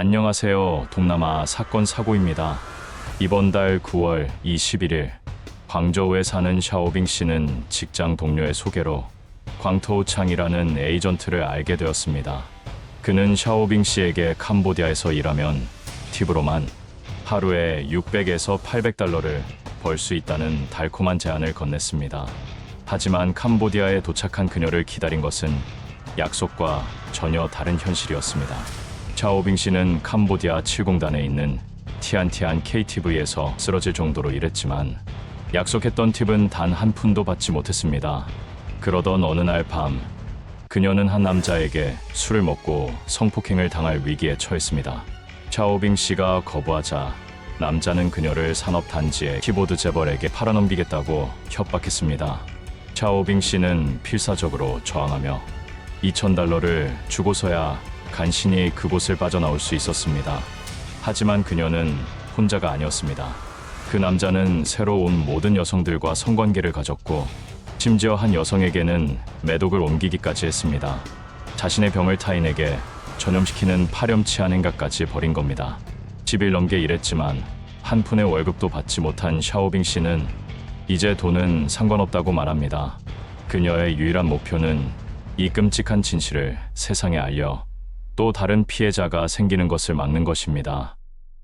안녕하세요. 동남아 사건 사고입니다. 이번 달 9월 21일 광저우에 사는 샤오빙 씨는 직장 동료의 소개로 광토우창이라는 에이전트를 알게 되었습니다. 그는 샤오빙 씨에게 캄보디아에서 일하면 팁으로만 하루에 600에서 800달러를 벌 수 있다는 달콤한 제안을 건넸습니다. 하지만 캄보디아에 도착한 그녀를 기다린 것은 약속과 전혀 다른 현실이었습니다. 샤오빙 씨는 캄보디아 7공단에 있는 티안티안 KTV에서 쓰러질 정도로 일했지만 약속했던 팁은 단 한 푼도 받지 못했습니다. 그러던 어느 날 밤 그녀는 한 남자에게 술을 먹고 성폭행을 당할 위기에 처했습니다. 샤오빙 씨가 거부하자 남자는 그녀를 산업단지의 키보드 재벌에게 팔아넘기겠다고 협박했습니다. 샤오빙 씨는 필사적으로 저항하며 2,000달러를 주고서야 간신히 그곳을 빠져나올 수 있었습니다. 하지만 그녀는 혼자가 아니었습니다. 그 남자는 새로 온 모든 여성들과 성관계를 가졌고 심지어 한 여성에게는 매독을 옮기기까지 했습니다. 자신의 병을 타인에게 전염시키는 파렴치한 행각까지 벌인 겁니다. 10일 넘게 일했지만 한 푼의 월급도 받지 못한 샤오빙 씨는 이제 돈은 상관없다고 말합니다. 그녀의 유일한 목표는 이 끔찍한 진실을 세상에 알려 또 다른 피해자가 생기는 것을 막는 것입니다.